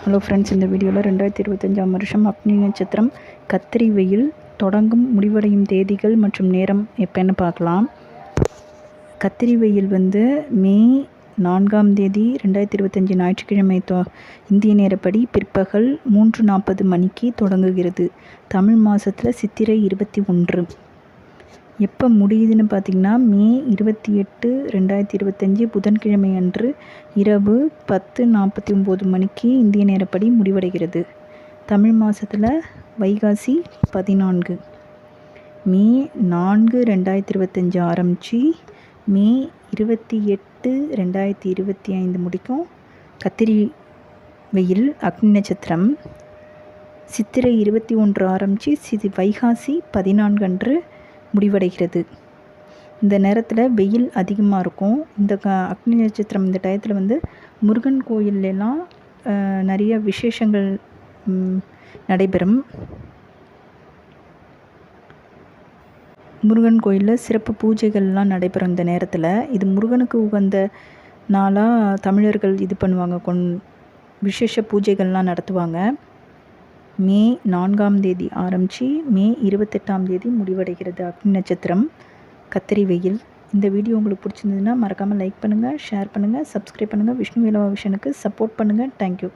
Hello friends இந்த வீடியோவில் ரெண்டாயிரத்தி இருபத்தஞ்சாம் வருஷம் அக்னி நட்சத்திரம் கத்திரி வெயில் தொடங்கும் முடிவடையும் தேதிகள் மற்றும் நேரம் எப்போன்னு பார்க்கலாம். கத்திரி வெயில் வந்து மே நான்காம் தேதி ரெண்டாயிரத்தி இருபத்தஞ்சி ஞாயிற்றுக்கிழமை தொ இந்திய நேரப்படி பிற்பகல் மூன்று நாற்பது மணிக்கு தொடங்குகிறது. தமிழ் மாதத்தில் சித்திரை இருபத்தி ஒன்று. எப்போ முடியுதுன்னு பார்த்திங்கன்னா மே இருபத்தி எட்டு ரெண்டாயிரத்தி இருபத்தஞ்சி புதன்கிழமை அன்று இரவு பத்து நாற்பத்தி ஒம்பது மணிக்கு இந்திய நேரப்படி முடிவடைகிறது. தமிழ் மாதத்தில் வைகாசி பதினான்கு. மே நான்கு ரெண்டாயிரத்தி இருபத்தஞ்சி ஆரம்பித்து மே இருபத்தி எட்டு ரெண்டாயிரத்தி இருபத்தி ஐந்து முடிக்கும். கத்திரி வெயில் அக்னி நட்சத்திரம். சித்திரை இருபத்தி ஒன்று ஆரம்பித்து சி வைகாசி பதினான்கு அன்று முடிவடைகிறது. இந்த நேரத்தில் வெயில் அதிகமாக இருக்கும். இந்த க அக்னி நட்சத்திரம் இந்த டயத்தில் வந்து முருகன் கோயிலெலாம் நிறைய விசேஷங்கள் நடைபெறும். முருகன் கோயிலில் சிறப்பு பூஜைகள்லாம் நடைபெறும் இந்த நேரத்தில். இது முருகனுக்கு உகந்த நாளாக தமிழர்கள் இது பண்ணுவாங்க. கொன் விசேஷ பூஜைகள்லாம் நடத்துவாங்க. மே நான்காம் தேதி ஆரம்பித்து மே இருபத்தெட்டாம் தேதி முடிவடைகிறது அக்னி நட்சத்திரம். கத்திரி வெயில். இந்த வீடியோ உங்களுக்கு பிடிச்சிருந்ததுன்னா மறக்காமல் லைக் பண்ணுங்கள் ஷேர் பண்ணுங்கள் சப்ஸ்கிரைப் பண்ணுங்கள் விஷ்ணு வேலவா விஷனுக்கு சப்போர்ட் பண்ணுங்கள் தேங்க்யூ